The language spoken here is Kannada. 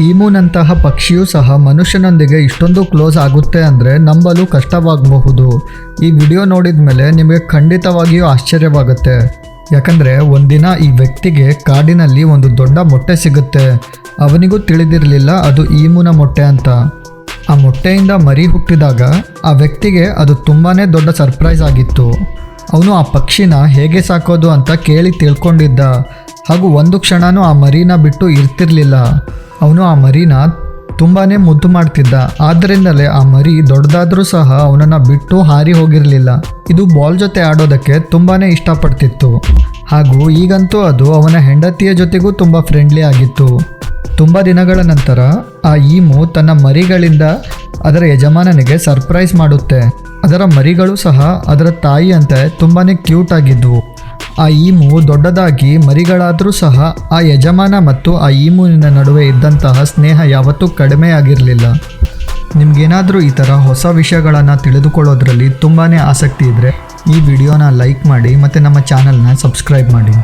ಈಮುನಂತಹ ಪಕ್ಷಿಯೂ ಸಹ ಮನುಷ್ಯನೊಂದಿಗೆ ಇಷ್ಟೊಂದು ಕ್ಲೋಸ್ ಆಗುತ್ತೆ ಅಂದರೆ ನಂಬಲು ಕಷ್ಟವಾಗಬಹುದು. ಈ ವಿಡಿಯೋ ನೋಡಿದ ಮೇಲೆ ನಿಮಗೆ ಖಂಡಿತವಾಗಿಯೂ ಆಶ್ಚರ್ಯವಾಗುತ್ತೆ. ಯಾಕಂದರೆ ಒಂದಿನ ಈ ವ್ಯಕ್ತಿಗೆ ಕಾಡಿನಲ್ಲಿ ಒಂದು ದೊಡ್ಡ ಮೊಟ್ಟೆ ಸಿಗುತ್ತೆ. ಅವನಿಗೂ ತಿಳಿದಿರಲಿಲ್ಲ ಅದು ಈಮುನ ಮೊಟ್ಟೆ ಅಂತ. ಆ ಮೊಟ್ಟೆಯಿಂದ ಮರಿ ಹುಟ್ಟಿದಾಗ ಆ ವ್ಯಕ್ತಿಗೆ ಅದು ತುಂಬಾ ದೊಡ್ಡ ಸರ್ಪ್ರೈಸ್ ಆಗಿತ್ತು. ಅವನು ಆ ಪಕ್ಷಿನ ಹೇಗೆ ಸಾಕೋದು ಅಂತ ಕೇಳಿ ತಿಳ್ಕೊಂಡಿದ್ದ. ಹಾಗೂ ಒಂದು ಕ್ಷಣನೂ ಆ ಮರಿನ ಬಿಟ್ಟು ಇರ್ತಿರ್ಲಿಲ್ಲ. ಅವನು ಆ ಮರಿನ ತುಂಬಾ ಮುದ್ದು ಮಾಡ್ತಿದ್ದ. ಆದ್ದರಿಂದಲೇ ಆ ಮರಿ ದೊಡ್ಡದಾದರೂ ಸಹ ಅವನನ್ನು ಬಿಟ್ಟು ಹಾರಿ ಹೋಗಿರಲಿಲ್ಲ. ಇದು ಬಾಲ್ ಜೊತೆ ಆಡೋದಕ್ಕೆ ತುಂಬಾ ಇಷ್ಟಪಡ್ತಿತ್ತು. ಹಾಗೂ ಈಗಂತೂ ಅದು ಅವನ ಹೆಂಡತಿಯ ಜೊತೆಗೂ ತುಂಬ ಫ್ರೆಂಡ್ಲಿ ಆಗಿತ್ತು. ತುಂಬ ದಿನಗಳ ನಂತರ ಆ ಈಮು ತನ್ನ ಮರಿಗಳಿಂದ ಅದರ ಯಜಮಾನನಿಗೆ ಸರ್ಪ್ರೈಸ್ ಮಾಡುತ್ತೆ. ಅದರ ಮರಿಗಳು ಸಹ ಅದರ ತಾಯಿಯಂತೆ ತುಂಬಾ ಕ್ಯೂಟ್ ಆಗಿದ್ವು. ಆ ಈಮು ದೊಡ್ಡದಾಗಿ ಮರಿಗಳಾದರೂ ಸಹ ಆ ಯಜಮಾನ ಮತ್ತು ಆ ಈಮುವಿನ ನಡುವೆ ಇದ್ದಂತಹ ಸ್ನೇಹ ಯಾವತ್ತೂ ಕಡಿಮೆಯಾಗಿರಲಿಲ್ಲ. ನಿಮಗೇನಾದರೂ ಈ ಥರ ಹೊಸ ವಿಷಯಗಳನ್ನು ತಿಳಿದುಕೊಳ್ಳೋದ್ರಲ್ಲಿ ತುಂಬಾ ಆಸಕ್ತಿ ಇದ್ದರೆ ಈ ವಿಡಿಯೋನ ಲೈಕ್ ಮಾಡಿ ಮತ್ತು ನಮ್ಮ ಚಾನಲ್ನ ಸಬ್ಸ್ಕ್ರೈಬ್ ಮಾಡಿ.